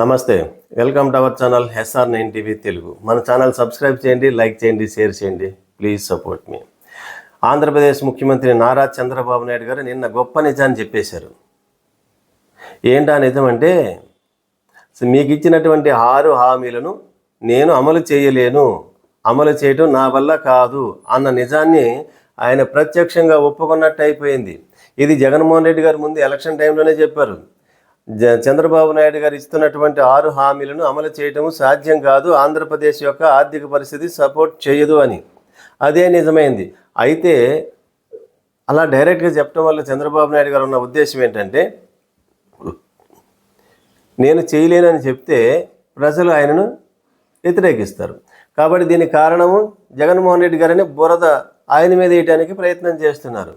నమస్తే welcome to our channel SR nine TV Telugu. మన channel subscribe చేయండి like చేయండి షేర్ చేయండి ప్లీజ్ సపోర్ట్ మీ. ఆంధ్రప్రదేశ్ ముఖ్యమంత్రి నారా చంద్రబాబు నాయుడు గారు నిన్న గొప్ప నిజాన్ని చెప్పేశారు. ఏంటా నిజం అంటే మీకు ఇచ్చినటువంటి ఆరు హామీలను నేను అమలు చేయలేను అమలు చేయటం నా వల్ల కాదు అన్న నిజాన్ని ఆయన ప్రత్యక్షంగా ఒప్పుకున్నట్టు అయిపోయింది. ఇది జగన్మోహన్ రెడ్డి గారు ముందు ఎలక్షన్ టైంలోనే చెప్పారు. చంద్రబాబు నాయుడు గారు ఇస్తున్నటువంటి ఆరు హామీలను అమలు చేయటం సాధ్యం కాదు ఆంధ్రప్రదేశ్ యొక్క ఆర్థిక పరిస్థితి సపోర్ట్ చేయదు అని. అదే నిజమైంది. అయితే అలా డైరెక్ట్గా చెప్పడం వల్ల చంద్రబాబు నాయుడు గారు ఉన్న ఉద్దేశం ఏంటంటే నేను చేయలేనని చెప్తే ప్రజలు ఆయనను వ్యతిరేకిస్తారు. కాబట్టి దీనికి కారణము జగన్మోహన్ రెడ్డి గారిని బురద ఆయన మీద వేయడానికి ప్రయత్నం చేస్తున్నారు.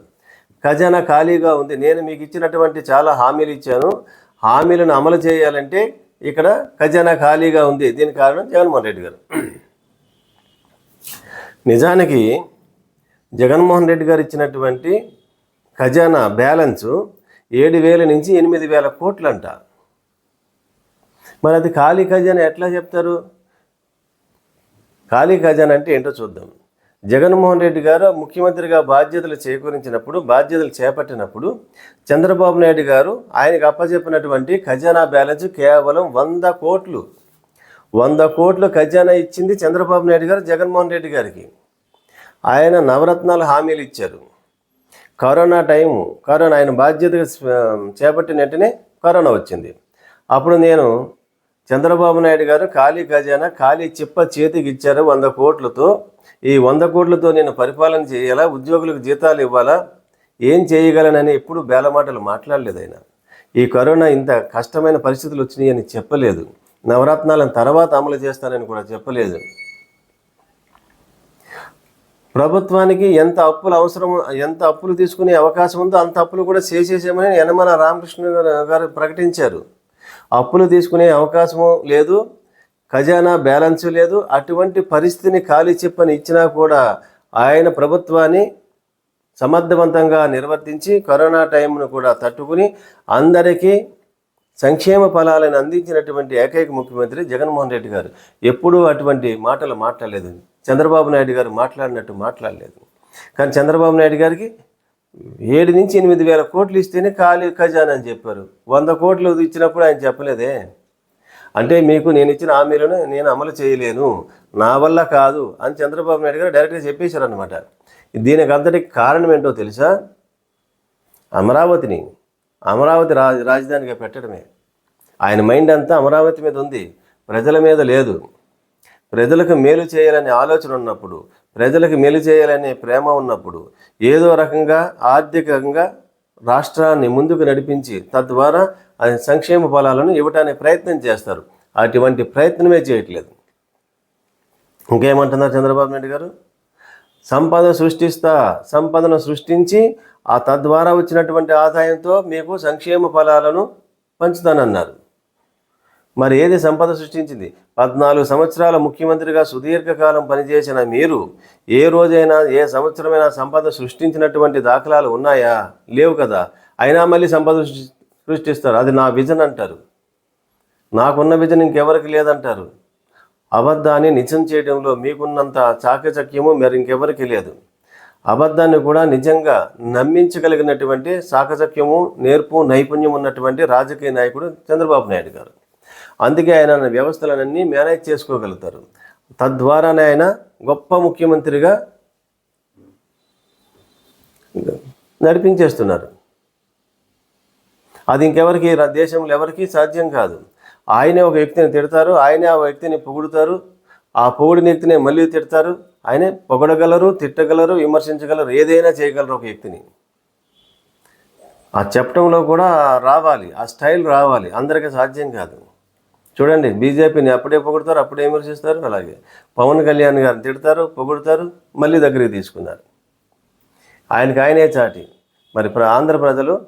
ఖజానా ఖాళీగా ఉంది. నేను మీకు ఇచ్చినటువంటి చాలా హామీలు ఇచ్చాను. హామీలను అమలు చేయాలంటే ఇక్కడ ఖజానా ఖాళీగా ఉంది. దీనికి కారణం జగన్మోహన్ రెడ్డి గారు. నిజానికి జగన్మోహన్ రెడ్డి గారు ఇచ్చినటువంటి ఖజానా బ్యాలెన్సు ఏడు వేల నుంచి ఎనిమిది వేల కోట్లంట. మరి అది ఖాళీ ఖజానా ఎట్లా చెప్తారు? ఖాళీ ఖజానా అంటే ఏంటో చూద్దాం. జగన్మోహన్ రెడ్డి గారు ముఖ్యమంత్రిగా బాధ్యతలు చేకూరించినప్పుడు బాధ్యతలు చేపట్టినప్పుడు చంద్రబాబు నాయుడు గారు ఆయనకు అప్పచెప్పినటువంటి ఖజానా బ్యాలెన్స్ కేవలం వంద కోట్లు వంద కోట్లు ఖజానా ఇచ్చింది చంద్రబాబు నాయుడు గారు జగన్మోహన్ రెడ్డి గారికి. ఆయన నవరత్నాల హామీలు ఇచ్చారు. కరోనా టైము కరోనా ఆయన బాధ్యతగా చేపట్టినట్టునే చేపట్టిన వెంటనే కరోనా వచ్చింది. అప్పుడు నేను చంద్రబాబు నాయుడు గారు ఖాళీ ఖజానా ఖాళీ చిప్ప చేతికి ఇచ్చారు వంద కోట్లతో. ఈ వంద కోట్లతో నేను పరిపాలన చేయాలా? ఉద్యోగులకు జీతాలు ఇవ్వాలా? ఏం చేయగలనని ఎప్పుడు బేలమాటలు మాట్లాడలేదు ఆయన. ఈ కరోనా ఇంత కష్టమైన పరిస్థితులు వచ్చినాయి అని చెప్పలేదు. నవరత్నాలను తర్వాత అమలు చేస్తానని కూడా చెప్పలేదు. ప్రభుత్వానికి ఎంత అప్పులు అవసరం ఎంత అప్పులు తీసుకునే అవకాశం ఉందో అంత అప్పులు కూడా చేసేసామని యనమల రామకృష్ణ గారు గారు ప్రకటించారు. అప్పులు తీసుకునే అవకాశము లేదు ఖజానా బ్యాలెన్స్ లేదు అటువంటి పరిస్థితిని ఖాళీ చెప్పని ఇచ్చినా కూడా ఆయన ప్రభుత్వాన్ని సమర్థవంతంగా నిర్వర్తించి కరోనా టైంను కూడా తట్టుకుని అందరికీ సంక్షేమ ఫలాలను అందించినటువంటి ఏకైక ముఖ్యమంత్రి జగన్మోహన్ రెడ్డి గారు ఎప్పుడూ అటువంటి మాటలు మాట్లాడలేదు. చంద్రబాబు నాయుడు గారు మాట్లాడినట్టు మాట్లాడలేదు. కానీ చంద్రబాబు నాయుడు గారికి ఏడు నుంచి ఎనిమిది వేల కోట్లు ఇస్తేనే ఖాళీ ఖజానా అని చెప్పారు. వంద కోట్లు ఇచ్చినప్పుడు ఆయన చెప్పలేదే. అంటే మీకు నేను ఇచ్చిన హామీలను నేను అమలు చేయలేను. నా వల్ల కాదు అని చంద్రబాబు నాయుడు గారు డైరెక్ట్గా చెప్పేశారు అనమాట దీనికి అంతటికి కారణం ఏంటో తెలుసా? అమరావతిని అమరావతి రాజ రాజధానిగా పెట్టడమే. ఆయన మైండ్ అంతా అమరావతి మీద ఉంది. ప్రజల మీద లేదు. ప్రజలకు మేలు చేయాలనే ఆలోచన ఉన్నప్పుడు ప్రజలకు మేలు చేయాలనే ప్రేమ ఉన్నప్పుడు ఏదో రకంగా ఆర్థికంగా రాష్ట్రాన్ని ముందుకు నడిపించి తద్వారా అది సంక్షేమ ఫలాలను ఇవ్వడానికి ప్రయత్నం చేస్తారు. అటువంటి ప్రయత్నమే చేయట్లేదు. ఇంకేమంటున్నారు చంద్రబాబు నాయుడు గారు? సంపద సృష్టిస్తా సంపదను సృష్టించి ఆ తద్వారా వచ్చినటువంటి ఆదాయంతో మీకు సంక్షేమ ఫలాలను పంచుతానన్నారు. మరి ఏది సంపద సృష్టించింది? పద్నాలుగు సంవత్సరాల ముఖ్యమంత్రిగా సుదీర్ఘకాలం పనిచేసిన మీరు ఏ రోజైనా ఏ సంవత్సరమైనా సంపద సృష్టించినటువంటి దాఖలాలు ఉన్నాయా? లేవు కదా. అయినా మళ్ళీ సంపద సృష్టిస్తారు. అది నా విజన్ అంటారు. నాకున్న విజన్ ఇంకెవరికి లేదంటారు. అబద్ధాన్ని నిజం చేయడంలో మీకున్నంత చాకచక్యము మరి ఇంకెవరికి లేదు. అబద్ధాన్ని కూడా నిజంగా నమ్మించగలిగినటువంటి చాకచక్యము నేర్పు నైపుణ్యం ఉన్నటువంటి రాజకీయ నాయకుడు చంద్రబాబు నాయుడు గారు. అందుకే ఆయన వ్యవస్థలన్నీ మేనేజ్ చేసుకోగలుగుతారు. తద్వారానే ఆయన గొప్ప ముఖ్యమంత్రిగా నడిపించేస్తున్నారు. అది ఇంకెవరికి దేశంలో ఎవరికి సాధ్యం కాదు. ఆయనే ఒక వ్యక్తిని తిడతారు ఆయనే ఆ వ్యక్తిని పొగుడుతారు ఆ పొగిడిన వ్యక్తిని మళ్ళీ తిడతారు ఆయనే పొగడగలరు తిట్టగలరు విమర్శించగలరు ఏదైనా చేయగలరు ఒక వ్యక్తిని. ఆ చెప్పడంలో కూడా రావాలి ఆ స్టైల్ రావాలి అందరికీ సాధ్యం కాదు. చూడండి బీజేపీని అప్పుడే పొగుడతారు అప్పుడే విమర్శిస్తారు అలాగే పవన్ కళ్యాణ్ గారిని తిడతారు పొగుడతారు మళ్ళీ దగ్గరికి తీసుకున్నారు. ఆయనకి ఆయనే చాటి. మరి ప్ర- ఆంధ్ర ప్రజలు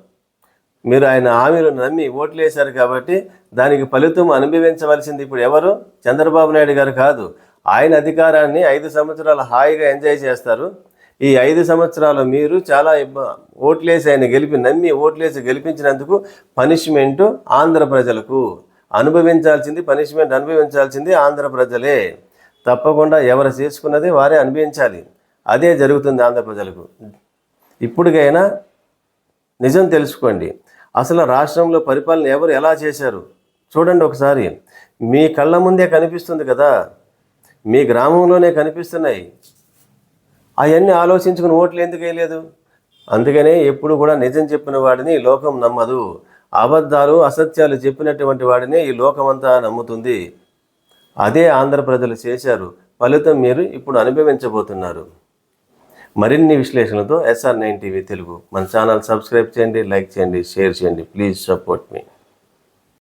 మీరు ఆయన హామీలు నమ్మి ఓట్లు వేశారు కాబట్టి దానికి ఫలితం అనుభవించవలసింది ఇప్పుడు ఎవరు? చంద్రబాబు నాయుడు గారు కాదు. ఆయన అధికారాన్ని ఐదు సంవత్సరాలు హాయిగా ఎంజాయ్ చేస్తారు. ఈ ఐదు సంవత్సరాలు మీరు చాలా ఓట్లేసి ఆయన గెలిపి నమ్మి ఓట్లేసి గెలిపించినందుకు పనిష్మెంటు ఆంధ్ర ప్రజలకు. అనుభవించాల్సింది పనిష్మెంట్ అనుభవించాల్సింది ఆంధ్ర ప్రజలే. తప్పకుండా ఎవరు చేసుకున్నది వారే అనుభవించాలి. అదే జరుగుతుంది ఆంధ్ర ప్రజలకు. ఇప్పటికైనా నిజం తెలుసుకోండి. అసలు రాష్ట్రంలో పరిపాలన ఎవరు ఎలా చేశారు? చూడండి ఒకసారి. మీ కళ్ళ ముందే కనిపిస్తుంది కదా. మీ గ్రామంలోనే కనిపిస్తున్నాయి. అవన్నీ ఆలోచించుకుని ఓట్లు ఎందుకు వేయలేదు? అందుకనే ఎప్పుడు కూడా నిజం చెప్పిన వాడిని లోకం నమ్మదు. అబద్ధాలు అసత్యాలు చెప్పినటువంటి వాడిని ఈ లోకమంతా నమ్ముతుంది. అదే ఆంధ్ర ప్రజలు చేశారు. ఫలితం మీరు ఇప్పుడు అనుభవించబోతున్నారు. మరిన్ని విశ్లేషణలతో ఎస్ఆర్ నైన్ టీవీ తెలుగు. మన ఛానల్ సబ్స్క్రైబ్ చేయండి లైక్ చేయండి షేర్ చేయండి. Please support me.